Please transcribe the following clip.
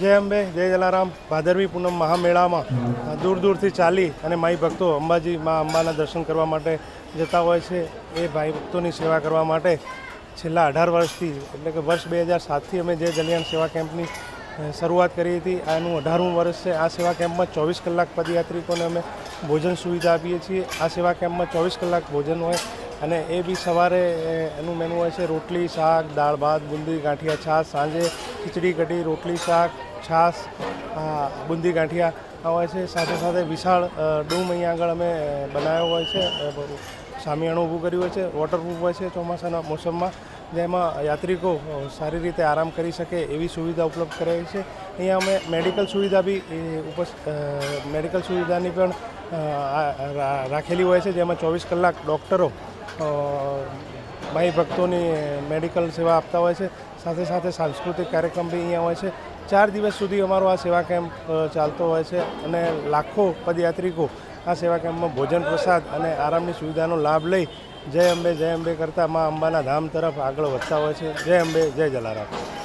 જય અંબે, જય જલારામ. ભાદરવી પૂનમ મહામેળામાં દૂર દૂરથી ચાલી અને માઈ ભક્તો અંબાજી મા અંબાના દર્શન કરવા માટે જતા હોય છે. એ ભાઈ ભક્તોની સેવા કરવા માટે છેલ્લા અઢાર વર્ષથી, એટલે કે વર્ષ બે હજાર સાતથી અમે જે જલિયાણ સેવા કેમ્પની શરૂઆત કરી હતી. આનું અઢારમું વર્ષ છે. આ સેવા કેમ્પમાં ચોવીસ કલાક પદયાત્રિકોને અમે ભોજન સુવિધા આપીએ છીએ. આ સેવા કેમ્પમાં ચોવીસ કલાક ભોજન હોય અને એ બી સવારે એનું મેનુ હોય છે રોટલી, શાક, દાળ, ભાત, બુંદી, ગાંઠિયા, છાશ, સાંજે ખીચડી, કઢી, રોટલી, શાક, છાશ બુંદી, ગાંઠિયા આ હોય છે. સાથે સાથે વિશાળ ડૂમ અહીંયા આગળ અમે બનાવ્યો હોય છે. સામિયાણું ઊભું કર્યું હોય છે. વોટરપ્રૂફ હોય છે ચોમાસાના મોસમમાં. જેમાં યાત્રિકો સારી રીતે આરામ કરી શકે એવી સુવિધા ઉપલબ્ધ કરાવી છે. અહીંયા અમે મેડિકલ સુવિધા બી મેડિકલ સુવિધાની પણ રાખેલી હોય છે, જેમાં ચોવીસ કલાક ડૉક્ટરો ભાઈ ભક્તોની મેડિકલ સેવા આપતા હોય છે. સાથે સાથે સાંસ્કૃતિક કાર્યક્રમ બી અહીંયા હોય છે. ચાર દિવસ સુધી અમારો આ સેવા કેમ્પ ચાલતો હોય છે અને લાખો પદયાત્રિકો આ સેવા કેમ્પમાં ભોજન પ્રસાદ અને આરામની સુવિધાનો લાભ લઈ જય અંબે જય અંબે કરતાં મા અંબાના ધામ તરફ આગળ વધતા હોય છે. જય અંબે, જય જલારામ.